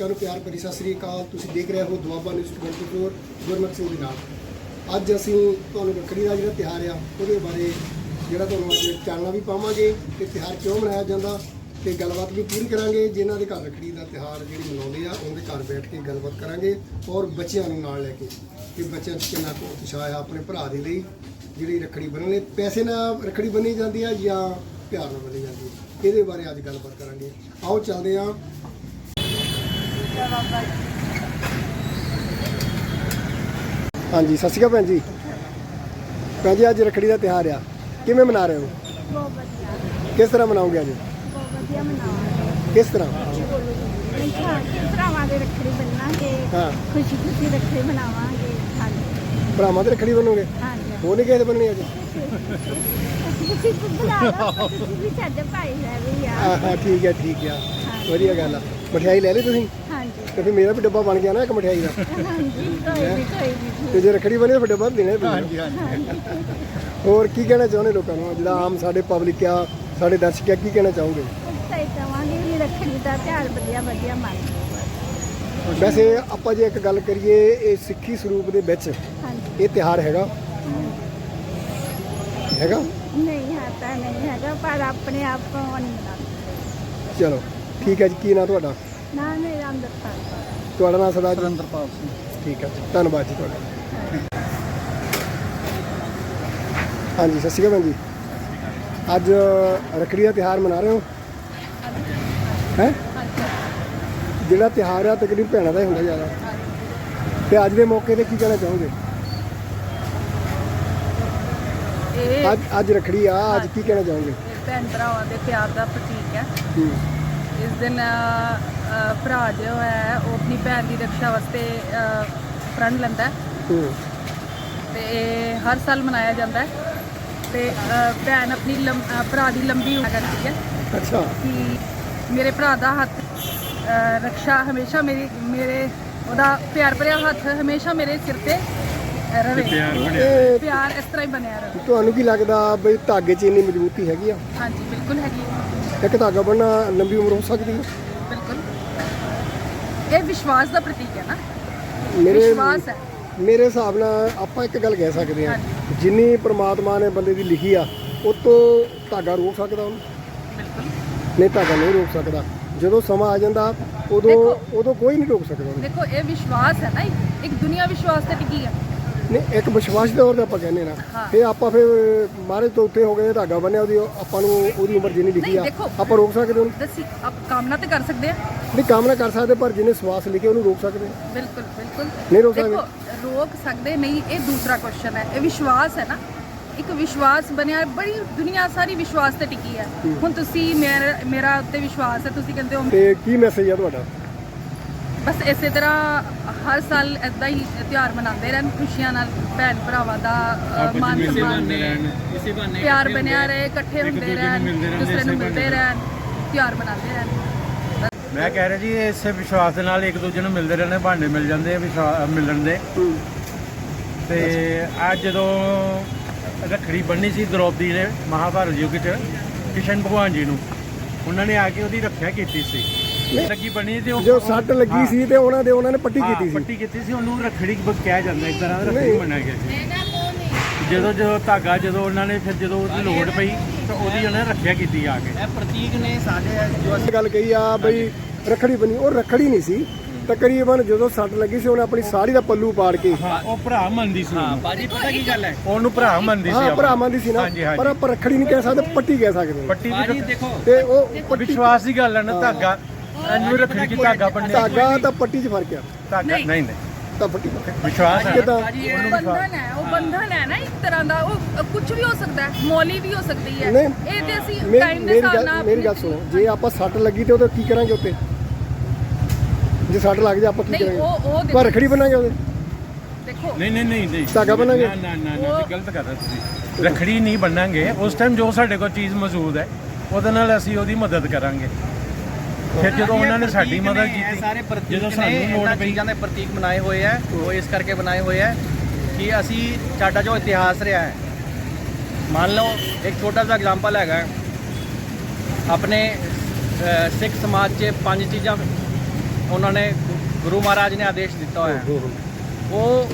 ਦਰਸ਼ਕਾਂ ਨੂੰ ਪਿਆਰ ਭਰੀ ਸਤਿ ਸ੍ਰੀ ਅਕਾਲ। ਤੁਸੀਂ ਦੇਖ ਰਹੇ ਹੋ ਦੁਆਬਾ ਨਿਊਜ਼ 24 ਗੁਰਮਤ ਸਿੰਘ ਦੇ ਨਾਲ। ਅੱਜ ਅਸੀਂ ਤੁਹਾਨੂੰ ਰੱਖੜੀ ਦਾ ਜਿਹੜਾ ਤਿਉਹਾਰ ਆ, ਉਹਦੇ ਬਾਰੇ ਜਿਹੜਾ ਤੁਹਾਨੂੰ ਅੱਜ ਚਾਨਣਾ ਵੀ ਪਾਵਾਂਗੇ ਕਿ ਤਿਉਹਾਰ ਕਿਉਂ ਮਨਾਇਆ ਜਾਂਦਾ ਤੇ ਗੱਲਬਾਤ ਵੀ ਪੂਰੀ ਕਰਾਂਗੇ। ਜਿਨ੍ਹਾਂ ਦੇ ਘਰ ਰੱਖੜੀ ਦਾ ਤਿਉਹਾਰ ਜਿਹੜੀ ਮਨਾਉਂਦੇ ਆ, ਉਹਦੇ ਘਰ ਬੈਠ ਕੇ ਗੱਲਬਾਤ ਕਰਾਂਗੇ ਔਰ ਬੱਚਿਆਂ ਨੂੰ ਨਾਲ ਲੈ ਕੇ। ਕਿ ਬੱਚਿਆਂ 'ਚ ਕਿੰਨਾ ਕੁ ਉਤਸ਼ਾਹ ਆ ਆਪਣੇ ਭਰਾ ਦੇ ਲਈ, ਜਿਹੜੀ ਰੱਖੜੀ ਬੰਨ੍ਹਣੀ, ਪੈਸੇ ਨਾਲ ਰੱਖੜੀ ਬੰਨੀ ਜਾਂਦੀ ਆ ਜਾਂ ਪਿਆਰ ਨਾਲ ਬੰਨੀ ਜਾਂਦੀ ਹੈ ਇਹਦੇ ਬਾਰੇ ਅੱਜ ਗੱਲਬਾਤ ਕਰਾਂਗੇ। ਆਓ ਚੱਲਦੇ ਹਾਂ ਹਾਂਜੀ ਸਤਿ ਸ਼੍ਰੀ ਅਕਾਲ ਭੈਣ ਜੀ। ਭੈਣ ਜੀ ਅੱਜ ਰੱਖੜੀ ਦਾ ਤਿਉਹਾਰ ਆ। ਕਿਵੇਂ ਮਨਾ ਰਹੇ ਹੋ? ਬਹੁਤ ਵਧੀਆ। ਕਿਸ ਤਰ੍ਹਾਂ ਮਨਾਓਗੇ ਅੱਜ? ਬਹੁਤ ਵਧੀਆ ਮਨਾਵਾਂਗੇ। ਕਿਸ ਤਰ੍ਹਾਂ? ਭਰਾਵਾਂ ਦੇ ਰੱਖੜੀ ਬੰਨਾਂਗੇ? ਹਾਂ। ਖੁਸ਼ੀ ਖੁਸ਼ੀ ਰੱਖੜੀ ਮਨਾਵਾਂਗੇ। ਹਾਂਜੀ। ਭਰਾਵਾਂ ਦੇ ਰੱਖੜੀ ਬਣੋਗੇ ਹਾਂਜੀ। ਉਹ ਨਹੀਂ ਕਿਸੇ ਬਣਨੀ ਅੱਜ? ਤੁਸੀਂ ਬੁਲਾ ਲਓ ਤੁਸੀਂ ਵੀ ਸਾਡੇ ਭਾਈ ਹੈ ਵੀ ਆ। ਹਾਂ ਠੀਕ ਹੈ ਠੀਕ ਆ ਵਧੀਆ ਗੱਲ ਆ। ਮਠਿਆਈ ਲੈ ਲਈ ਤੁਸੀਂ? ਤੇ ਫਿਰ ਮੇਰਾ ਵੀ ਡੱਬਾ ਬਣ ਗਿਆ ਨਾ ਇੱਕ ਮਠਿਆਈ ਦਾ। ਹਾਂਜੀ ਕੋਈ ਨਹੀਂ ਕੋਈ ਨਹੀਂ। ਤੇ ਜੇ ਰੱਖੜੀ ਬਣੀ ਤਾਂ ਫਿਰ ਡੱਬਾ ਵੀ ਦੇਣਾ ਹੀ ਪੈਣਾ। ਹੋਰ ਕੀ ਕਹਿਣਾ ਚਾਹੁੰਦੇ ਲੋਕਾਂ ਨੂੰ? ਜਿਹੜਾ ਆਮ ਸਾਡੇ ਪਬਲਿਕ ਆ ਸਾਡੇ ਦਰਸ਼ਕ ਆ ਕੀ ਕਹਿਣਾ ਚਾਹੋਗੇ? ਸਹੀ ਕਹਾਂਗੇ ਵੀ ਰੱਖੜੀ ਦਾ ਤਿਉਹਾਰ ਵਧੀਆ ਵਧੀਆ ਮੰਨਦੇ ਵੈਸੇ ਆਪਾਂ ਜੇ ਇੱਕ ਗੱਲ ਕਰੀਏ ਇਹ ਸਿੱਖੀ ਸਰੂਪ ਦੇ ਵਿੱਚ ਹਾਂਜੀ। ਇਹ ਤਿਹਾਰ ਹੈਗਾ? ਹੈਗਾ? ਨਹੀਂ ਹੈ ਤਾਂ ਨਹੀਂ ਹੈਗਾ ਪਰ ਆਪਣੇ ਆਪ ਤੋਂ ਨਹੀਂ ਮਨਾਉਂਦੇ ਚਲੋ ਠੀਕ ਹੈ ਜੀ। ਕੀ ਨਾਂ ਤੁਹਾਡਾ? ਨਾ ਮੇਰਾ ਅੰਮ੍ਰਿਤਸਰ ਤੁਹਾਡਾ ਨਾਮ ਸਰਦਾਰ ਜੀ? ਸੁਰਿੰਦਰਪਾਲ ਸਿੰਘ। ਠੀਕ ਹੈ ਜੀ, ਧੰਨਵਾਦ ਜੀ ਤੁਹਾਡਾ। ਹਾਂਜੀ ਸਤਿ ਸ਼੍ਰੀ ਅਕਾਲ ਭੈਣ ਜੀ। ਅੱਜ ਰੱਖੜੀ ਦਾ ਤਿਹਾਰ ਮਨਾ ਰਹੇ ਹੋ? ਹੈ? ਜਿਹੜਾ ਤਿਹਾਰ ਆ ਤਕਰੀਬਨ ਭੈਣਾਂ ਦਾ ਹੀ ਹੁੰਦਾ ਜ਼ਿਆਦਾ। ਤੇ ਅੱਜ ਦੇ ਮੌਕੇ ਤੇ ਕੀ ਕਹਿਣਾ ਚਾਹੋਗੇ? ਇਹ ਅੱਜ ਅੱਜ ਰੱਖੜੀ ਆ ਅੱਜ ਕੀ ਕਹਿਣਾ ਚਾਹੋਗੇ? ਭੈਣ ਭਰਾਵਾਂ ਦੇ ਪਿਆਰ ਦਾ ਪ੍ਰਤੀਕ ਹੈ। ਹੂੰ। ਇਸ ਦਿਨ ਭਰਾ ਜੋ ਹੈ ਉਹ ਆਪਣੀ ਭੈਣ ਦੀ ਰੱਖਿਆ ਵਾਸਤੇ ਅ, ਪ੍ਰਣ ਲੈਂਦਾ ਹੈ। ਤੇ ਇਹ ਹਰ ਸਾਲ ਮਨਾਇਆ ਜਾਂਦਾ ਹੈ। ਤੇ ਅ, ਭੈਣ ਆਪਣੀ ਲੰਮ- ਅ, ਭਰਾ ਦੀ ਲੰਬੀ ਉਮਰ ਕਰਦੀ ਹੈ। ਅੱਛਾ। ਕਿ ਮੇਰੇ ਭਰਾ ਦਾ ਹੱਥ ਅ, ਰਕਸ਼ਾ ਹਮੇਸ਼ਾ ਮੇਰੀ ਮੇਰੇ ਉਹਦਾ ਪਿਆਰ ਭਰਿਆ ਹੱਥ ਹਮੇਸ਼ਾ ਮੇਰੇ ਸਿਰ ਤੇ ਰਵੇ। ਇਹ ਪਿਆਰ ਇਸ ਤਰ੍ਹਾਂ ਹੀ ਬਣਿਆ ਰਹੇ ਤੁਹਾਨੂੰ ਕੀ ਲੱਗਦਾ ਬਈ ਧਾਗੇ 'ਚ ਇੰਨੀ ਮਜ਼ਬੂਤੀ ਹੈਗੀ ਆ? ਹਾਂਜੀ ਬਿਲਕੁਲ ਹੈਗੀ ਹੈ। ਇੱਕ ਧਾਗਾ ਬਣਨਾ ਲੰਬੀ ਉਮਰ ਹੋ ਸਕਦੀ ਹੈ? ਇਹ ਵਿਸ਼ਵਾਸ ਦਾ ਪ੍ਰਤੀਕ ਹੈ ਨਾ। ਮੇਰੇ ਵਿਸ਼ਵਾਸ ਹੈ। ਮੇਰੇ ਹਿਸਾਬ ਨਾਲ ਆਪਾਂ ਇੱਕ ਗੱਲ ਕਹਿ ਸਕਦੇ ਹਾਂ ਜਿੰਨੀ ਪ੍ਰਮਾਤਮਾ ਨੇ ਬੰਦੇ ਦੀ ਲਿਖੀ ਆ ਉਹ ਤੋਂ ਧਾਗਾ ਰੋਕ ਸਕਦਾ ਉਹਨੂੰ। ਬਿਲਕੁਲ। ਨਹੀਂ ਧਾਗਾ ਨਹੀਂ ਰੋਕ ਸਕਦਾ। ਜਦੋਂ ਸਮਾਂ ਆ ਜਾਂਦਾ ਉਦੋਂ ਉਦੋਂ ਕੋਈ ਨਹੀਂ ਰੋਕ ਸਕਦਾ ਉਹਨੂੰ। ਦੇਖੋ ਇਹ ਵਿਸ਼ਵਾਸ ਹੈ ਨਾ ਇੱਕ- ਦੁਨੀਆ ਵਿਸ਼ਵਾਸ ਤੇ ਟਿਕੀ ਹੈ। ਨਹੀਂ ਇੱਕ ਵਿਸ਼ਵਾਸ ਦੇ ਤੌਰ ਤੇ ਆਪਾਂ ਕਹਿੰਦੇ ਨਾ ਹਾਂ। ਫਿਰ ਆਪਾਂ ਫਿਰ ਮਹਾਰਾਜ ਤੋਂ ਉੱਤੇ ਹੋ ਗਏ ਧਾਗਾ ਬੰਨਿਆ ਉਹਦੀ ਆਪਾਂ ਨੂੰ ਉਹਦੀ ਉਮਰ ਜਿੰਨੀ ਲਿਖੀ ਆ। ਆਪਾਂ ਰੋਕ ਸਕਦੇ ਉਹਨੂੰ। ਦੱਸੀ ਆਪ ਕਾਮਨਾ ਤੇ ਕਰ ਸਕਦੇ ਆ। ਨਹੀਂ ਕਾਮਨਾ ਕਰ ਸਕਦੇ ਪਰ ਜਿਹਨੇ ਸਵਾਸ ਲਿਖੇ ਉਹਨੂੰ ਰੋਕ ਸਕਦੇ। ਬਿਲਕੁਲ ਬਿਲਕੁਲ। ਨਹੀਂ ਰੋਕ ਦੇਖੋ ਰੋਕ ਸਕਦੇ ਨਹੀਂ ਇਹ ਦੂਸਰਾ ਕੁਐਸਚਨ ਹੈ। ਇਹ ਵਿਸ਼ਵਾਸ ਹੈ ਨਾ। ਇੱਕ ਵਿਸ਼ਵਾਸ ਬਣਿਆ ਬੜੀ ਦੁਨੀਆ ਸਾਰੀ ਵਿਸ਼ਵਾਸ ਤੇ ਟਿਕੀ ਹੈ। ਹੁਣ ਤੁਸੀਂ ਮੇਰਾ ਮੇਰਾ ਉੱਤੇ ਵਿਸ਼ਵਾਸ ਹੈ ਤੁਸੀਂ ਕਹਿੰਦੇ ਹੋ ਤੇ ਕੀ ਮੈਸੇਜ ਆ ਤੁਹਾਡਾ? ਬਸ ਇਸੇ ਤਰ੍ਹਾਂ ਹਰ ਸਾਲ ਇਦਾਂ ਹੀ ਤਿਉਹਾਰ ਮਨਾਉਂਦੇ ਰਹਿਣ ਖੁਸ਼ੀਆਂ ਨਾਲ ਭੈਣ ਭਰਾਵਾਂ ਦਾ ਅ, ਮਾਨ ਸਨਮਾਨ ਇਸੇ ਬਹਾਨੇ ਪਿਆਰ ਬਣਿਆ ਰਹੇ ਇਕੱਠੇ ਹੁੰਦੇ ਰਹਿਣ ਦੂਸਰੇ ਨੂੰ ਮਿਲਦੇ ਰਹਿਣ ਤਿਉਹਾਰ ਮਨਾਉਂਦੇ ਰਹਿਣ। ਮੈਂ ਕਹਿ ਰਿਹਾ ਜੀ ਇਸੇ ਵਿਸ਼ਵਾਸ ਦੇ ਨਾਲ ਇੱਕ ਦੂਜੇ ਨੂੰ ਮਿਲਦੇ ਰਹਿੰਦੇ ਬਹਾਨੇ ਮਿਲ ਜਾਂਦੇ ਆ ਵਿਸ਼ਵਾ- ਮਿਲਣ ਦੇ। ਤੇ ਅੱਜ ਜਦੋਂ ਰੱਖੜੀ ਬੰਨੀ ਸੀ ਦ੍ਰੋਪਦੀ ਨੇ ਮਹਾਭਾਰਤ ਯੁੱਗ 'ਚ ਕ੍ਰਿਸ਼ਨ ਭਗਵਾਨ ਜੀ ਨੂੰ ਉਹਨਾਂ ਨੇ ਆ ਕੇ ਉਹਦੀ ਰੱਖਿਆ ਕੀਤੀ ਸੀ। ਲੱਗੀ ਬਣੀ ਤੇ ਉਹ ਜੋ ਸੱਟ ਲੱਗੀ ਸੀ ਤੇ ਉਹਨਾਂ ਦੇ ਉਹਨਾਂ ਨੇ ਪੱਟੀ ਹਾਂ, ਕੀਤੀ ਸੀ। ਪੱਟੀ ਕੀਤੀ ਸੀ ਉਹਨੂੰ ਰੱਖੜੀ ਬ- ਕਿਹਾ ਜਾਂਦਾ ਇੱਕ ਤਰ੍ਹਾਂ ਦਾ ਰੱਖੜੀ ਨਹੀਂ। ਮੰਨਿਆ ਗਿਆ ਸੀ। ਜਦੋਂ ਜਦੋਂ ਧਾਗਾ ਜਦੋਂ ਉਹਨਾਂ ਨੇ ਫਿਰ ਜਦੋਂ ਉਹਦੀ ਲੋੜ ਪਈ ਤਾਂ ਉਹਦੀ ਉਹਨੇ ਰੱਖਿਆ ਕੀਤੀ ਆ ਕੇ। ਇਹ ਪ੍ਰਤੀਕ ਨੇ ਸਾਡੇ ਜੋ ਅਸੀਂ ਗੱਲ ਕਹੀ ਆ ਬਈ ਰੱਖੜੀ ਬਣੀ ਉਹ ਰੱਖੜੀ ਨਹੀਂ ਸੀ। ਤਕਰੀਬਨ ਜਦੋਂ ਸੱਟ ਲੱਗੀ ਸੀ ਉਹਨੇ ਆਪਣੀ ਸਾੜੀ ਦਾ ਪੱਲੂ ਪਾੜ ਕੇ। ਹਾਂ ਉਹ ਭਰਾ ਮੰਨਦੀ ਸੀ ਹਾਂ ਬਾਜੀ ਪਤਾ ਕੀ ਗੱਲ ਹੈ? ਉਹਨੂੰ ਭਰਾ ਮੰਨਦੀ ਸੀ ਹਾਂ ਆਪਣਾ। ਭਰਾਵਾਂ ਦੀ ਸੀ ਨਾ। ਪਰ ਆਪਾਂ ਰੱਖੜੀ ਨਹੀਂ ਕਹਿ ਸਕਦੇ ਪੱਟੀ ਕਹਿ ਸਕਦੇ। ਪੱਟੀ ਦੀ ਦੇਖੋ। ਤੇ ਉਹ ਵਿਸ਼ਵਾਸ ਦੀ ਗੱਲ ਹੈ ਨਾ ਧਾਗਾ। ਇਹਨੂੰ ਰੱਖਣੀ ਕਿ ਧਾਗਾ ਬੰਨਿਆ। ਧਾਗਾ ਤਾਂ ਪੱਟੀ 'ਚ ਫ਼ਰਕ ਆ। ਧਾਗਾ ਨਹੀਂ ਨਹੀਂ। ਤਾਂ ਪੱਟੀ ਵਿਸ਼ਵਾਸ ਹੈ? ਕਿੱਦਾਂ ਉਹ ਬੰਧਨ ਹੈ ਉਹ ਬੰਧਨ ਹੈ ਨਾ ਇੱਕ ਤਰ੍ਹਾਂ ਦਾ ਉਹ ਕੁਝ ਵੀ ਹੋ ਸਕਦਾ ਹੈ ਮੌਲੀ ਵੀ ਹੋ ਸਕਦੀ ਹੈ। ਨਹੀਂ, ਇਹ ਤੇ ਅਸੀਂ ਟਾਈਮ ਦੇ ਮੇਰੀ ਹਿਸਾਬ ਗੱਲ ਨਾਲ ਮੇਰੀ ਗੱਲ ਸੁਣੋ ਜੇ ਆਪਾਂ ਸੱਟ ਲੱਗੀ ਤੇ ਉਹਦਾ ਕੀ ਕਰਾਂਗੇ ਉੱਤੇ? ਜੇ ਸੱਟ ਲੱਗ ਜਾ ਆਪਾਂ ਕੀ ਨਹੀਂ ਕਰਾਂਗੇ? ਉਹ ਉਹ ਪਰ ਰੱਖੜੀ ਬਣਾਂਗੇ ਉਹਦੇ? ਦੇਖੋ। ਨਹੀਂ ਨਹੀਂ ਨਹੀਂ ਨਹੀਂ। ਧਾਗਾ ਬੰਨਾਂਗੇ? ਨਾ ਨਾ ਨਾ ਨਾ ਤੁਸੀਂ ਗਲਤ ਕਰ ਰਹੇ ਤੁਸੀਂ। ਰੱਖੜੀ ਨਹੀਂ ਬੰਨਾਂਗੇ ਉਸ ਟਾਈਮ ਜੋ ਸਾਡੇ ਕੋਲ ਚੀਜ਼ ਮੌਜੂਦ ਹੈ ਉਹਦੇ ਨਾਲ ਅਸੀਂ ਉਹਦੀ ਮਦਦ ਕਰਾਂਗੇ। ਫਿਰ ਜਦੋਂ ਉਹਨਾਂ ਨੇ ਸਾਡੀ ਮਦਦ ਕੀਤੀ ਸਾਰੇ ਪ੍ਰਤੀਕ ਜਦੋਂ ਨੇ ਸਾਨੂੰ ਲੋੜ ਪਈ। ਚੀਜ਼ਾਂ ਦੇ ਪ੍ਰਤੀਕ ਬਣਾਏ ਹੋਏ ਆ ਉਹ ਇਸ ਕਰਕੇ ਬਣਾਏ ਹੋਏ ਆ ਕਿ ਅਸੀਂ ਸਾਡਾ ਜੋ ਇਤਿਹਾਸ ਰਿਹਾ ਹੈ ਮੰਨ ਲਓ ਇੱਕ ਛੋਟਾ ਜਿਹਾ ਐਗਜ਼ਾਮਪਲ ਹੈਗਾ। ਆਪਣੇ ਸਿੱਖ ਸਮਾਜ 'ਚ ਪੰਜ ਚੀਜ਼ਾਂ ਉਹਨਾਂ ਨੇ ਗੁਰੂ ਮਹਾਰਾਜ ਨੇ ਆਦੇਸ਼ ਦਿੱਤਾ ਹੋਇਆ। ਉਹ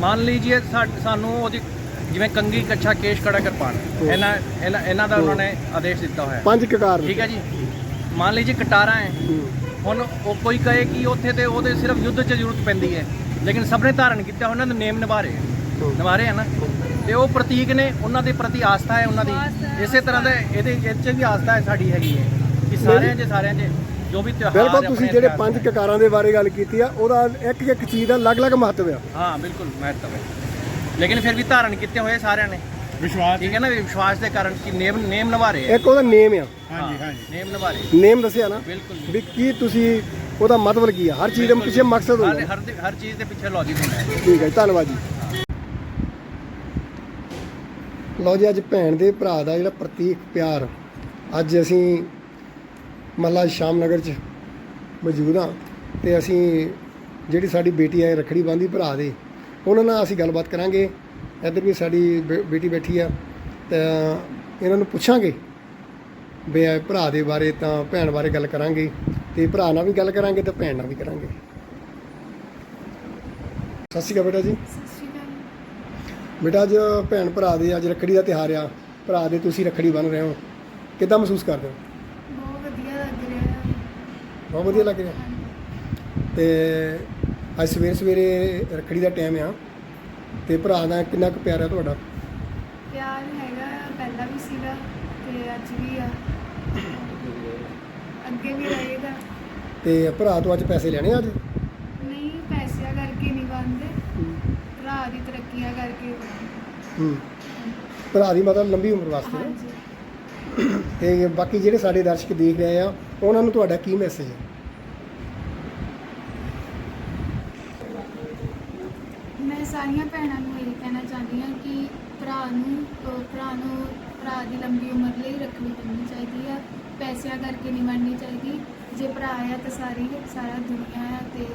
ਮੰਨ ਲੀਜੀਏ ਸਾ- ਸਾਨੂੰ ਉਹਦੀ ਜਿਵੇਂ ਕੰਗੀ ਕੱਛਾ ਕੇਸ਼ ਕੜਾ ਕਿਰਪਾਨ ਇਹਨਾਂ ਇਹਨਾਂ ਇਹਨਾਂ ਦਾ ਉਹਨਾਂ ਨੇ ਆਦੇਸ਼ ਦਿੱਤਾ ਹੋਇਆ। ਪੰਜ ਕਕਾਰ ਠੀਕ ਹੈ ਜੀ? ਮੰਨ ਲੀਜੀਏ ਕਟਾਰਾ ਹੈ। ਹੁਣ ਉਹ ਕੋਈ ਕਹੇ ਕਿ ਉੱਥੇ ਤੇ ਉਹਦੇ ਸਿਰਫ ਯੁੱਧ 'ਚ ਜ਼ਰੂਰਤ ਪੈਂਦੀ ਹੈ ਲੇਕਿਨ ਸਭ ਨੇ ਧਾਰਨ ਕੀਤਾ ਉਹਨਾਂ ਦੇ ਨੇਮ ਨਿਭਾ ਰਹੇ ਹੈ। ਨਿਭਾ ਰਹੇ ਹੈ ਨਾ। ਤੇ ਉਹ ਪ੍ਰਤੀਕ ਨੇ ਉਹਨਾਂ ਦੇ ਪ੍ਰਤੀ ਆਸਥਾ ਹੈ ਉਹਨਾਂ ਦੀ। ਇਸੇ ਤਰ੍ਹਾਂ ਦੇ ਇਹਦੇ ਇਹ 'ਚ ਵੀ ਆਸਥਾ ਹੈ ਸਾਡੀ ਹੈਗੀ ਹੈ ਕਿ ਸਾਰਿਆਂ 'ਚ ਸਾਰਿਆਂ 'ਚ ਜੋ ਵੀ ਤਿਉਹਾਰ ਬਿਲਕੁਲ ਤੁਸੀਂ ਜਿਹੜੇ ਪੰਜ। ਕਕਾਰਾਂ ਦੇ ਬਾਰੇ ਗੱਲ ਕੀਤੀ ਆ ਉਹਦਾ ਇੱਕ ਇੱਕ ਚੀਜ਼ ਦਾ ਅਲੱਗ-ਅਲੱਗ ਮਹੱਤਵ ਆ। ਹਾਂ ਬਿਲਕੁਲ ਮਹੱਤਵ ਹੈ। ਲੇਕਿਨ ਫਿਰ ਵੀ ਧਾਰਨ ਕੀਤੇ ਹੋਏ ਸਾਰਿਆਂ ਨੇ। ਵਿਸ਼ਵਾਸ ਠੀਕ ਹੈ ਨਾ ਵੀ ਵਿਸ਼ਵਾਸ ਦੇ ਕਾਰਨ ਕਿ ਨੇਮ ਨੇਮ ਨਿਭਾ ਰਹੇ ਇੱਕ ਉਹਦਾ ਨੇਮ ਆ। ਹਾਂਜੀ ਹਾਂਜੀ। ਨੇਮ ਨਿਭਾ ਰਹੇ ਨੇਮ ਦੱਸਿਆ ਨਾ ਬਿਲਕੁਲ ਵੀ ਕੀ ਤੁਸੀਂ ਉਹਦਾ ਮਤਲਬ ਕੀ ਆ? ਹਰ ਚੀਜ਼ ਦੇ ਪਿੱਛੇ ਮਕਸਦ ਹਰ ਹੁੰਦਾ ਹਰ ਹਰ ਚੀਜ਼ ਦੇ ਪਿੱਛੇ ਲੌਜੀਕ ਹੁੰਦਾ ਠੀਕ ਹੈ ਧੰਨਵਾਦ ਜੀ। ਲਓ ਜੀ ਅੱਜ ਭੈਣ ਦੇ ਭਰਾ ਦਾ ਜਿਹੜਾ ਪ੍ਰਤੀਕ ਪਿਆਰ ਅੱਜ ਅਸੀਂ ਮਹੱਲਾ ਸ਼ਾਮਨਗਰ ਚ ਮੌਜੂਦ ਹਾਂ ਤੇ ਅਸੀਂ ਜਿਹੜੀ ਸਾਡੀ ਬੇਟੀ ਹੈ ਰਖੜੀ ਬੰਦੀ ਭਰਾ ਦੇ ਉਹਨਾਂ ਨਾਲ ਅਸੀਂ ਗੱਲਬਾਤ ਕਰਾਂਗੇ। ਇੱਧਰ ਵੀ ਸਾਡੀ ਬੇ- ਬੇਟੀ ਬੈਠੀ ਆ ਤਾਂ ਇਹਨਾਂ ਨੂੰ ਪੁੱਛਾਂਗੇ ਵੀ ਇਹ ਭਰਾ ਦੇ ਬਾਰੇ ਤਾਂ ਭੈਣ ਬਾਰੇ ਗੱਲ ਕਰਾਂਗੇ ਤੇ ਭਰਾ ਨਾਲ ਵੀ ਗੱਲ ਕਰਾਂਗੇ ਤੇ ਭੈਣ ਨਾਲ ਵੀ ਕਰਾਂਗੇ। ਸਤਿ ਸ਼੍ਰੀ ਅਕਾਲ ਬੇਟਾ ਜੀ। ਸਤਿ ਸ਼੍ਰੀ ਅਕਾਲ ਬੇਟਾ ਅੱਜ ਭੈਣ ਭਰਾ ਦੇ ਅੱਜ ਰੱਖੜੀ ਦਾ ਤਿਉਹਾਰ ਆ ਭਰਾ ਦੇ ਤੁਸੀਂ ਰੱਖੜੀ ਬੰਨ ਰਹੇ ਹੋ ਕਿੱਦਾਂ ਮਹਿਸੂਸ ਕਰਦੇ ਹੋ? ਬਹੁਤ ਵਧੀਆ ਲੱਗ ਰਿਹਾ ਹੈ। ਬਹੁਤ ਵਧੀਆ ਲੱਗ ਰਿਹਾ। ਤੇ ਅੱਜ ਸਵੇਰੇ ਸਵੇਰੇ ਰੱਖੜੀ ਦਾ ਟਾਈਮ ਆ ਤੇ ਭਰਾ ਦਾ ਕਿੰਨਾ ਕੁ ਪਿਆਰ ਹੈ ਤੁਹਾਡਾ? ਪਿਆਰ ਹੈਗਾ ਪਹਿਲਾਂ ਵੀ ਸੀਗਾ ਤੇ ਅੱਜ ਵੀ ਆ। ਅੱਗੇ ਵੀ ਰਹੇਗਾ। ਤੇ ਭਰਾ ਤੋਂ ਅੱਜ ਪੈਸੇ ਲੈਣੇ ਆ ਅੱਜ? ਨਹੀਂ ਪੈਸਿਆਂ ਕਰਕੇ ਨਹੀਂ ਬਣਦੇ। ਭਰਾ ਦੀ ਤਰੱਕੀਆਂ ਕਰਕੇ। ਹੂੰ। ਭਰਾ ਦੀ ਮਤਲਬ ਲੰਬੀ ਉਮਰ ਵਾਸਤੇ ਨਾ। ਹਾਂਜੀ। ਤੇ ਬਾਕੀ ਜਿਹੜੇ ਸਾਡੇ ਦਰਸ਼ਕ ਦੇਖ ਰਹੇ ਆ ਉਹਨਾਂ ਨੂੰ ਤੁਹਾਡਾ ਕੀ ਮੈਸੇਜ ਹੈ ਮੈਂ ਸਾਰੀਆਂ ਭੈਣਾਂ ਨੂੰ ਇਹ ਕਹਿਣਾ ਚਾਹੁੰਦੀ ਹਾਂ ਕਿ ਭਰਾ ਨੂੰ ਅਹ ਭਰਾ ਨੂੰ ਭਰਾ ਦੀ ਲੰਬੀ ਉਮਰ ਲਈ ਰੱਖੜੀ ਬੰਨ੍ਹਣੀ ਚਾਹੀਦੀ ਆ ਪੈਸਿਆਂ ਕਰਕੇ ਨਹੀਂ ਮੰਨਣੀ ਚਾਹੀਦੀ। ਜੇ ਭਰਾ ਆ ਤਾਂ ਸਾਰੀ ਸਾਰਾ ਦੁਨੀਆ ਆ ਤੇ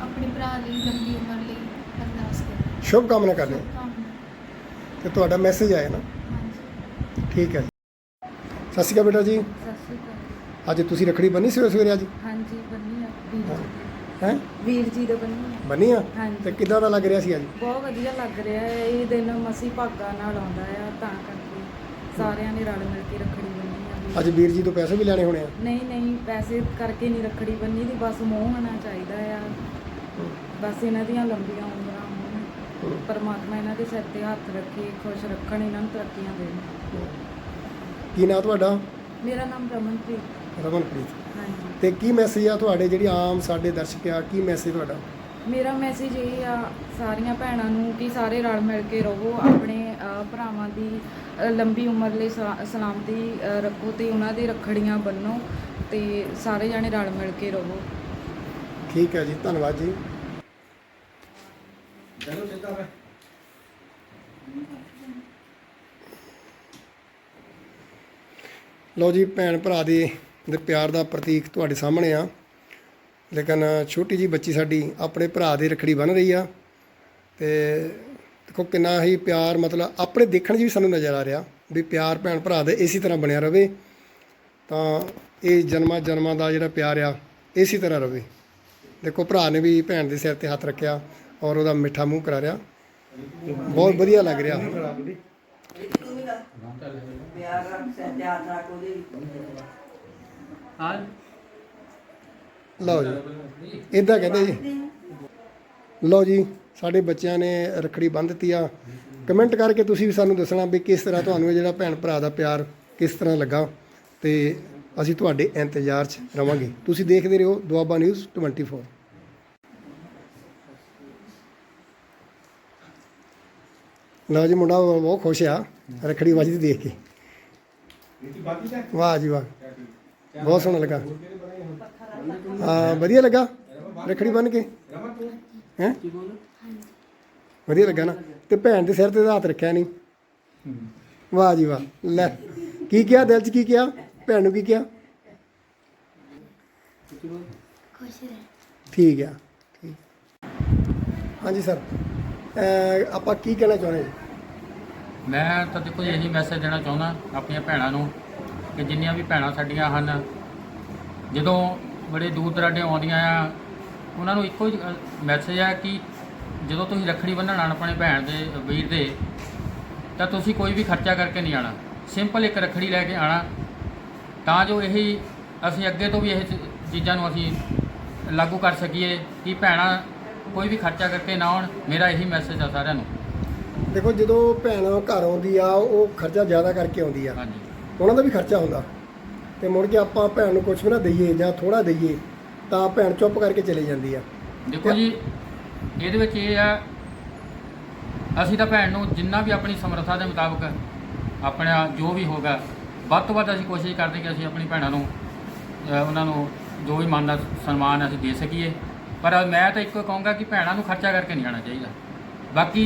ਆਪਣੇ ਭਰਾ ਲਈ ਲੰਬੀ ਉਮਰ ਲਈ ਅਰਦਾਸ ਕਰੋ ਸ਼ੁਭ ਕਾਮਨਾ ਕਰਦੇ ਹਾਂ। ਸ਼ੁਭਕਾਮਨਾਵਾਂ। ਤੇ ਤੁਹਾਡਾ ਮੈਸੇਜ ਆਇਆ ਨਾ? ਹਾਂਜੀ। ਠੀਕ ਹੈ ਜੀ। ਸਤਿ ਸ਼੍ਰੀ ਅਕਾਲ ਬੇਟਾ ਜੀ। ਸਤਿ ਸ਼੍ਰੀ ਅਕਾਲ। ਅੱਜ ਤੁਸੀਂ ਰੱਖੜੀ ਬੰਨੀ ਸਵੇਰੇ ਸਵੇਰੇ ਅੱਜ? ਹਾਂਜੀ ਬੰਨੀ ਆ। ਵੀਰ ਜੀ ਦੀ। ਹੈ? ਵੀਰ ਜੀ ਦਾ ਬੰਨੀ ਆ ਬੰਨੀ ਆ? ਹਾਂਜੀ। ਤੇ ਕਿੱਦਾਂ ਦਾ ਲੱਗ ਰਿਹਾ ਸੀ ਅੱਜ? ਬਹੁਤ ਵਧੀਆ ਲੱਗ ਰਿਹਾ ਹੈ। ਇਹ ਦਿਨ ਮਸੀ ਭਾਗਾ ਨਾਲ ਆਉਂਦਾ ਆ ਤਾਂ ਕਰਕੇ ਸਾਰਿਆਂ ਨੇ ਰਲ ਮਿਲ ਕੇ ਰੱਖੜੀ ਬੰਨੀ ਆ। ਅੱਜ ਵੀਰ ਜੀ ਤੋਂ ਪੈਸੇ ਵੀ ਲੈਣੇ ਹੋਣੇ ਆ? ਨਹੀਂ ਨਹੀਂ ਪੈਸੇ ਕਰਕੇ ਨਹੀਂ ਰੱਖੜੀ ਬੰਨੀ ਦੀ ਬਸ ਮੋਹ ਹੋਣਾ ਚਾਹੀਦਾ ਆ। ਬਸ ਇਹਨਾਂ ਦੀਆਂ ਲੰਬੀਆਂ ਉਮਰਾਂ ਹੋਣ। ਪਰਮਾਤਮਾ ਇਹਨਾਂ ਦੇ ਸਿਰ ਤੇ ਹੱਥ ਰੱਖੇ ਖੁਸ਼ ਰੱਖਣ ਇਹਨਾਂ ਨੂੰ ਤਰੱਕੀਆਂ ਦੇਣ। ਕੀ ਨਾਂ ਤੁਹਾਡਾ? ਮੇਰਾ ਨਾਮ ਰਮਨਪ੍ਰੀਤ ਰਮਨਪ੍ਰੀਤ ਹਾਂਜੀ। ਤੇ ਕੀ ਮੈਸੇਜ ਆ ਤੁਹਾਡੇ ਜਿਹੜੀ ਆਮ ਸਾਡੇ ਦਰਸ਼ਕ ਆ? ਕੀ ਮੈਸੇਜ ਤੁਹਾਡਾ? ਮੇਰਾ ਮੈਸੇਜ ਇਹ ਆ ਸਾਰੀਆਂ ਭੈਣਾਂ ਨੂੰ ਕਿ ਸਾਰੇ ਰਲ ਮਿਲ ਕੇ ਰਹੋ ਆਪਣੇ ਭਰਾਵਾਂ ਦੀ ਲੰਬੀ ਉਮਰ ਲਈ ਸਲਾ- ਸਲਾਮਤੀ ਰੱਖੋ ਤੇ ਉਹਨਾਂ ਦੇ ਰੱਖੜੀਆਂ ਬੰਨੋ ਤੇ ਸਾਰੇ ਜਾਣੇ ਰਲ ਮਿਲ ਕੇ ਰਹੋ। ਠੀਕ ਹੈ ਜੀ ਧੰਨਵਾਦ ਜੀ। ਲਓ ਜੀ ਭੈਣ ਭਰਾ ਦੇ ਦੇ ਪਿਆਰ ਦਾ ਪ੍ਰਤੀਕ ਤੁਹਾਡੇ ਸਾਹਮਣੇ ਆ। ਲੇਕਿਨ ਛੋਟੀ ਜੀ ਬੱਚੀ ਸਾਡੀ ਆਪਣੇ ਭਰਾ ਦੇ ਰੱਖੜੀ ਬੰਨ ਰਹੀ ਆ ਤੇ ਦੇਖੋ ਕਿੰਨਾ ਹੀ ਪਿਆਰ, ਮਤਲਬ ਆਪਣੇ ਦੇਖਣ 'ਚ ਵੀ ਸਾਨੂੰ ਨਜ਼ਰ ਆ ਰਿਹਾ ਵੀ ਪਿਆਰ ਭੈਣ ਭਰਾ ਦੇ ਇਸੇ ਤਰ੍ਹਾਂ ਬਣਿਆ ਰਵੇ। ਤਾਂ ਇਹ ਜਨਮਾਂ ਜਨਮਾਂ ਦਾ ਜਿਹੜਾ ਪਿਆਰ ਆ, ਇਸੇ ਤਰ੍ਹਾਂ ਰਵੇ। ਦੇਖੋ ਭਰਾ ਨੇ ਵੀ ਭੈਣ ਦੇ ਸਿਰ ਤੇ ਹੱਥ ਰੱਖਿਆ ਔਰ ਉਹਦਾ ਮਿੱਠਾ ਮੂੰਹ ਕਰਾ ਰਿਹਾ। ਬਹੁਤ ਵਧੀਆ ਲੱਗ ਰਿਹਾ। ਲਓ ਜੀ। ਇਦਾਂ ਕਹਿੰਦੇ ਜੀ। ਲਓ ਜੀ, ਸਾਡੇ ਬੱਚਿਆਂ ਨੇ ਰੱਖੜੀ ਬੰਨ੍ਹ ਦਿੱਤੀ ਆ। ਕਮੈਂਟ ਕਰਕੇ ਤੁਸੀਂ ਵੀ ਸਾਨੂੰ ਦੱਸਣਾ ਵੀ ਕਿਸ ਤਰ੍ਹਾਂ ਤੁਹਾਨੂੰ ਇਹ ਜਿਹੜਾ ਭੈਣ ਭਰਾ ਦਾ ਪਿਆਰ ਕਿਸ ਤਰ੍ਹਾਂ ਲੱਗਾ। ਤੇ ਅਸੀਂ ਤੁਹਾਡੇ ਇੰਤਜ਼ਾਰ 'ਚ ਰਵਾਂਗੇ। ਤੁਸੀਂ ਦੇਖਦੇ ਰਹੋ ਦੁਆਬਾ ਨਿਊਜ਼ 24 ਲਓ ਜੀ, ਮੁੰਡਾ ਬਹੁਤ ਖੁਸ਼ ਆ। ਰੱਖੜੀ ਵੱਜਦੀ ਦੇਖ ਕੇ। ਵਾਹ ਜੀ ਵਾਹ। ਬਹੁਤ ਸੋਹਣਾ ਲੱਗਾ। ਹਾਂ, ਵਧੀਆ ਲੱਗਾ? ਰੱਖੜੀ ਬੰਨ ਕੇ? ਹੈ? ਵਧੀਆ ਲੱਗਾ ਨਾ? ਤੇ ਭੈਣ ਦੇ ਸਿਰ ਤੇ ਹੱਥ ਰੱਖਿਆ ਨਹੀਂ ਵਾਹ ਜੀ ਵਾਹ। ਲੈ, ਕੀ ਕਿਹਾ? ਦਿਲ 'ਚ ਕੀ ਕਿਹਾ? ਭੈਣ ਨੂੰ ਕੀ ਕਿਹਾ? ਖੁਸ਼ ਰਹਿ ਠੀਕ ਆ। ਠੀਕ ਹਾਂਜੀ ਸਰ। ਆਪਾਂ ਕੀ ਕਹਿਣਾ ਚਾਹੁੰਦੇ ਮੈਂ ਤਾਂ ਦੇਖੋ ਇਹੀ ਮੈਸੇਜ ਦੇਣਾ ਚਾਹੁੰਦਾ ਆਪਣੀਆਂ ਭੈਣਾਂ ਨੂੰ ਕਿ ਜਿੰਨੀਆਂ ਵੀ ਭੈਣਾਂ ਸਾਡੀਆਂ ਹਨ ਜਦੋਂ ਬੜੇ ਦੂਰ ਦਰਾਡੇ ਆਉਂਦੀਆਂ ਆ ਉਹਨਾਂ ਨੂੰ ਇੱਕੋ ਹੀ ਮੈਸੇਜ ਆ ਕਿ ਜਦੋਂ ਤੁਸੀਂ ਰੱਖੜੀ ਬੰਨ੍ਹਣ ਆਉਣ ਆਪਣੇ ਭੈਣ ਦੇ ਵੀਰ ਦੇ ਤਾਂ ਤੁਸੀਂ ਕੋਈ ਵੀ ਖਰਚਾ ਕਰਕੇ ਨਹੀਂ ਆਣਾ ਸਿੰਪਲ ਇੱਕ ਰੱਖੜੀ ਲੈ ਕੇ ਆਣਾ ਤਾਂ ਜੋ ਇਹ ਅਸੀਂ ਅੱਗੇ ਤੋਂ ਵੀ ਇਹ ਚੀਜ਼ਾਂ ਨੂੰ ਅਸੀਂ ਲਾਗੂ ਕਰ ਸਕੀਏ ਕਿ ਭੈਣਾਂ ਕੋਈ ਵੀ ਖਰਚਾ ਕਰਕੇ ਨਾ ਆਉਣ। ਮੇਰਾ ਇਹੀ ਮੈਸੇਜ ਆ ਸਾਰਿਆਂ ਨੂੰ। ਦੇਖੋ ਜਦੋਂ ਭੈਣ ਘਰ ਆਉਂਦੀ ਆ ਉਹ ਖਰਚਾ ਜ਼ਿਆਦਾ ਕਰਕੇ ਆਉਂਦੀ ਆ। ਹਾਂਜੀ। ਉਹਨਾਂ ਦਾ ਵੀ ਖਰਚਾ ਹੁੰਦਾ। ਤੇ ਮੁੜ ਕੇ ਆਪਾਂ ਭੈਣ ਨੂੰ ਕੁਝ ਵੀ ਨਾ ਦਈਏ ਜਾਂ ਥੋੜਾ ਦਈਏ, ਤਾਂ ਭੈਣ ਚੁੱਪ ਕਰਕੇ ਚਲੀ ਜਾਂਦੀ ਆ। ਦੇਖੋ ਜੀ, ਇਹਦੇ ਵਿੱਚ ਇਹ ਆ, ਅਸੀਂ ਤਾਂ ਭੈਣ ਨੂੰ ਜਿੰਨਾ ਵੀ ਆਪਣੀ ਸਮਰੱਥਾ ਦੇ ਮੁਤਾਬਕ ਆਪਣਾ ਜੋ ਵੀ ਹੋਗਾ ਵੱਧ ਤੋਂ ਵੱਧ ਅਸੀਂ ਕੋਸ਼ਿਸ਼ ਕਰਦੇ ਕਿ ਅਸੀਂ ਆਪਣੀ ਭੈਣਾਂ ਨੂੰ ਉਹਨਾਂ ਨੂੰ ਜੋ ਵੀ ਮਨ ਦਾ ਸਨਮਾਨ ਅਸੀਂ ਦੇ ਸਕੀਏ। ਪਰ ਮੈਂ ਤਾਂ ਇੱਕੋ ਕਹੂੰਗਾ ਕਿ ਭੈਣਾਂ ਨੂੰ ਖਰਚਾ ਕਰਕੇ ਨਹੀਂ ਆਉਣਾ ਚਾਹੀਦਾ। ਬਾਕੀ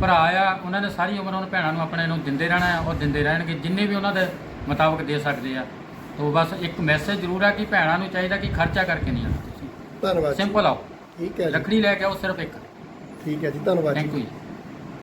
ਭਰਾ ਆ ਉਹਨਾਂ ਨੇ ਸਾਰੀ ਉਮਰ ਉਹਨਾਂ ਭੈਣਾਂ ਨੂੰ ਆਪਣੇ ਨੂੰ ਦਿੰਦੇ ਰਹਿਣਾ ਆ ਉਹ ਦਿੰਦੇ ਰਹਿਣਗੇ ਜਿੰਨੇ ਵੀ ਉਹਨਾਂ ਦੇ ਮੁਤਾਬਕ ਦੇ ਸਕਦੇ ਆ। ਤੋਂ ਬਸ ਇੱਕ ਮੈਸੇਜ ਜ਼ਰੂਰ ਆ ਕਿ ਭੈਣਾਂ ਨੂੰ ਚਾਹੀਦਾ ਕਿ ਖਰਚਾ ਕਰਕੇ ਨਹੀਂ ਆਉਣਾ ਤੁਸੀਂ। ਧੰਨਵਾਦ ਜੀ। ਸਿੰਪਲ ਆਓ। ਠੀਕ ਹੈ ਜੀ। ਲੱਕੜੀ ਲੈ ਕੇ ਆਓ ਸਿਰਫ ਇੱਕ। ਠੀਕ ਹੈ ਜੀ ਧੰਨਵਾਦ ਥੈਂਕ ਜੀ। ਯੂ